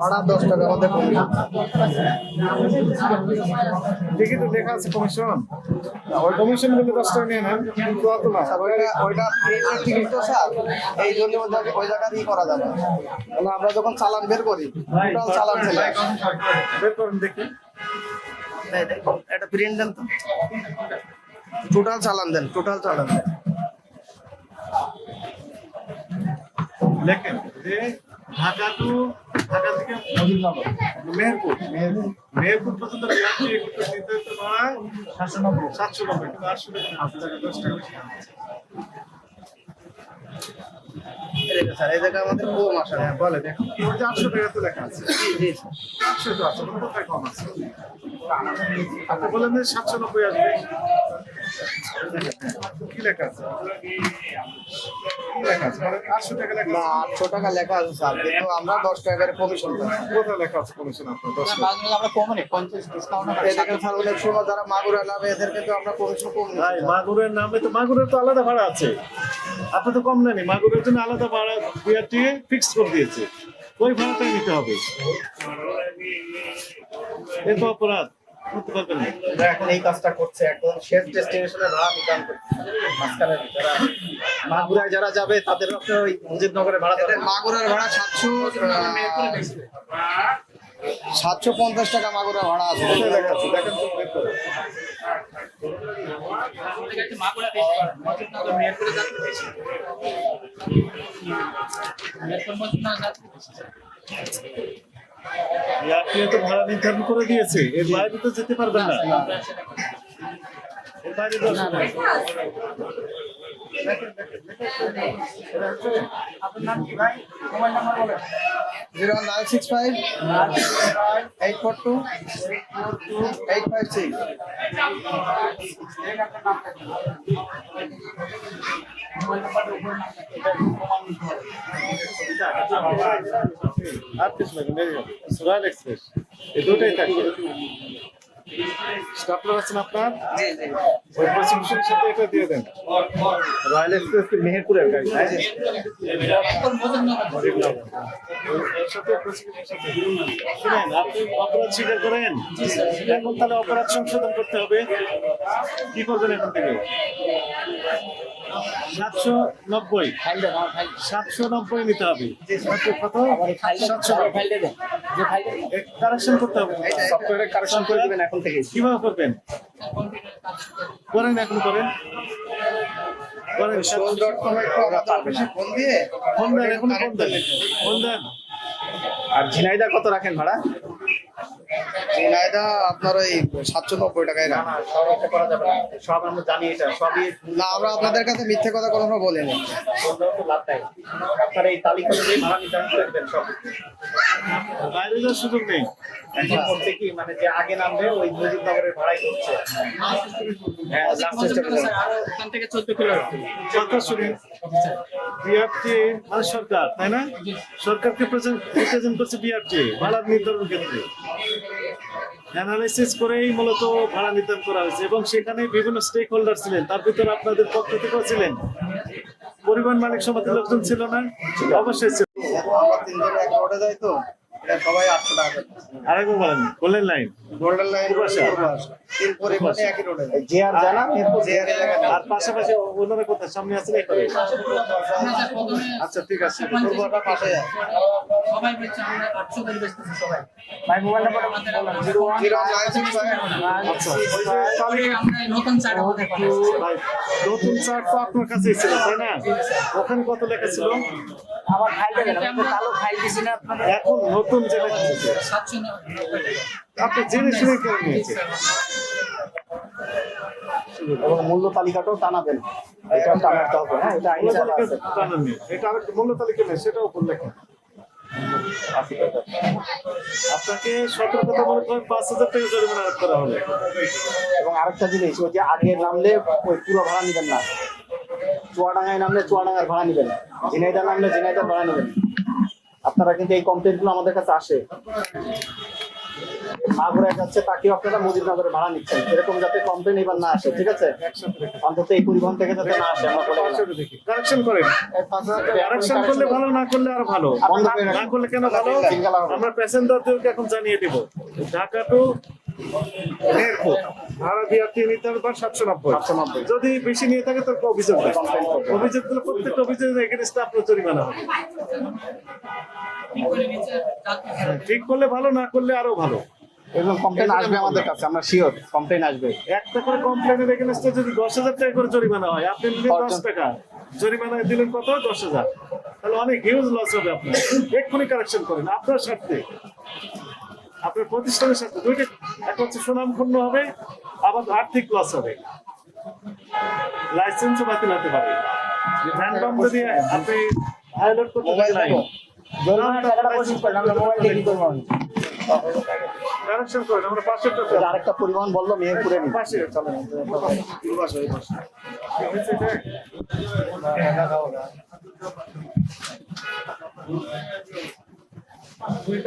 ভাড়া দশ টাকা আমাদের কমিশন। ঠিকই তো লেখা আছে কমিশন। ওই কমিশনগুলো দশ টাকা নিয়ে নেন কিন্তু অত না। স্যার ওইটা টিকিট তো স্যার এই জন্য ওই জায়গা দিয়ে করা যাবে। কারণ আমরা যখন চালান বের করি টোটাল চালান ছিল বের করেন দেখি। এটা প্রিন্ট দেন তো। টোটাল চালান দেন টোটাল চালান দেন। লেখেন যে ঢাকা টু ঢাকা থেকে? মেহেরপুর? মেহেরপুর। পর্যন্ত নির্ধারিত ভাড়া সাতশো নব্বই। সাতশো নব্বই। কিন্তু টাকা দশ টাকা বেশি। এই আমাদের কম আসা। হ্যাঁ বলে দেখো আটশো টাকা তো লেখা আছে। আটশো তো আছে কোথায় কম আছে। আপনি বললেন যে সাতশো নব্বই আসবে। কি লেখা আছে? লেখা আছে? মানে আটশো টাকা লেখা না আছে? আটশো টাকা লেখা আছে স্যার কিন্তু আমরা দশ টাকা করে কমিশন পাই। কোথায় লেখা আছে কমিশন আপনার দশ টাকা? আমরা কমে পঞ্চাশ ডিসকাউন্ট এই স্যার অনেক সময় যারা মাগুরা নামে এদের কিন্তু আমরা কমিশন কম ভাই মাগুরের নামে তো মাগুরের তো আলাদা ভাড়া আছে। আপনি তো কম নেনি মাগুরের জন্য আলাদা ভাড়া বিআরটি ফিক্স করে দিয়েছে। ওই ভাড়াটাই নিতে হবে। এ তো অপরাধ। করতে পারবেন না এখন এই কাজটা করছে শেষ ডেস্টিনেশনে মাঝখানে যারা মাগুরায় যারা যাবে তাদের ওই মুজিবনগরে ভাড়া দেবে মাগুরার ভাড়া সাতশো সাতশো পঞ্চাশ টাকা মাগুরার ভাড়া আছে। দেখেন বিআরটি তো ভাড়া নির্ধারণ করে দিয়েছে এর বাইরে তো যেতে পারবেন না। এর বাইরে। Zero nine six five eight four two eight five six আর কিছু লাগবে রয়্যাল এক্সপ্রেস, এই দুটাই থাকবে স্টাফলার আছেন আপনার? ওই প্রসিকিউশনের সাথে এটা দিয়ে দেন। রয়্যাল এক্সপ্রেস মেহেরপুরের গাড়ি, তাই অপরাধ স্বীকার করেন? এখন তাহলে অপরাধ সংশোধন করতে হবে। কি করবেন এখন থেকে? সাতশো নব্বই। সাতশো নব্বই নিতে হবে। কত? সাতশো কারেকশন করতে হবে। সফটওয়্যারে কারেকশন করে দিবেন এখন থেকে কীভাবে করবেন? করেন এখন করেন। ফোন দিয়ে ফোন দেন এখন ফোন দেন। ফোন দেন। আর ঝিনাইদা কত রাখেন ভাড়া? ঝিনাইদা আপনার ওই সাতশো নব্বই টাকায় সব একটা করা যাবে না। সব আমরা জানি এটা সবই না আমরা আপনাদের কাছে মিথ্যে কথা কখনো বলিনি। আপনার এই তালিকা ভাড়া নির্ধারণ করে সব। বাইরে যাওয়ার সুযোগ নেই। এখন করছে কি মানে যে আগে নামবে ওই মুজিবনগরের ভাড়াই হচ্ছে হ্যাঁ লাস্ট স্টেশনে ওখান থেকে চোদ্দ কিলো কথা শুনেন বিআরটি মানে সরকার তাই না? সরকারকে রিপ্রেজেন্ট করছে বিআরটি ভাড়া নির্ধারণ ক্ষেত্রে অ্যানালাইসিস করেই মূলত ভাড়া নির্ধারণ করা হয়েছে এবং সেখানে বিভিন্ন স্টেক হোল্ডার ছিলেন। তার ভিতরে আপনাদের পক্ষ থেকেও ছিলেন। পরিবহন মালিক সমিতির লোকজন ছিল না, অবশ্যই ছিল। আমরা তিনজন এক রোডে যাই তো। এটা সবাই আটশো টাকা আরেকবার বলেন গোল্ডেন লাইন গোল্ডেন লাইন একই রোডে যে আর জানা যে আর আর পাশাপাশি ওনারা কোথায়? সামনে করে আচ্ছা ঠিক আছে। পূর্বটা পাশে আছে সবাই বেচছে আমরা আটশো করে বেচতেছি সবাই। ভাই মোবাইল নাম্বার আমাদের আচ্ছা। আমরা নতুন চার আমাদের ভাই, নতুন চার্ট তো আপনার কাছেই ছিল তাই না? ওখানে কত লেখা ছিল? আমার ফাইল দেবেন আমি তো কালো ফাইল দিছি না আপনাদের এখন নতুন যেটা দিয়েছে, আপনি জেনে শুনে নিয়েছে এবং মূল্য তালিকাটাও টানাবেন। এটা টানাতে হবে হ্যাঁ এটা আইন আছে। এটা মূল্য তালিকা নেই সেটাও উপর লেখা। আপনাকে সতর্কতামূলক ভাবে পাঁচ হাজার টাকা জরিমানা আরোপ করা হলো। এবং আরেকটা জিনিস ওই যে আগে নামলে ওই পুরো ভাড়া নেবেন না। চুয়াডাঙ্গায় নামলে চুয়াডাঙ্গার ভাড়া নেবেন। ঝিনাইদা নামলে ঝিনাইদার ভাড়া নেবেন। আপনারা কিন্তু এই কমপ্লেন্টগুলো আমাদের কাছে আসে। মাগুরায় যাচ্ছে তাকেও আপনারা মুজিবনগরে ভাড়া নিচ্ছেন। এরকম যাতে কমপ্লেন এবার না আসে ঠিক আছে? অন্তত এই পরিবহন থেকে যাতে না আসে আমরা কারেকশন করেন। কারেকশন করলে ভালো না করলে আরও ভালো। না করলে কেন ভালো। আমরা প্যাসেঞ্জারদেরকে এখন জানিয়ে দিব। ঢাকা টু মেহেরপুর ভাড়া দিয়ে আপনি নিতে হবে সাতশো নব্বই। যদি বেশি নিয়ে থাকে তো অভিযোগ দেন। Complaint করবে। অভিযোগ দিলে প্রত্যেকটা অভিযোগের এগেনস্টে আপনার জরিমানা হবে। ঠিক করলে ভালো না করলে আরও ভালো। কমপ্লেন আসবে আমাদের কাছে আমরা শিওর কমপ্লেন আসবে। একটা করে কমপ্লেনের এগেনস্টে যদি দশ হাজার টাকা করে জরিমানা হয় আপনি নিলেন দশ টাকা জরিমানা দিলেন কত? দশ হাজার। তাহলে অনেক হিউজ লস হবে আপনার। এক্ষুনি কারেকশন করেন আপনার স্বার্থে। আপনার প্রতিষ্ঠানের সাথে দুইটা একটা হচ্ছে সুনাম ক্ষুণ্ণ হবে আবার আর্থিক লস হবে। লাইসেন্সও বাতিল হতে পারে। র্যান্ডম যদি আপনি ভায়োলেট করতে যে টাকা। আরেকটা পরিবহন বলল মেহেরপুরে। পাশে চলেন পাশে, এই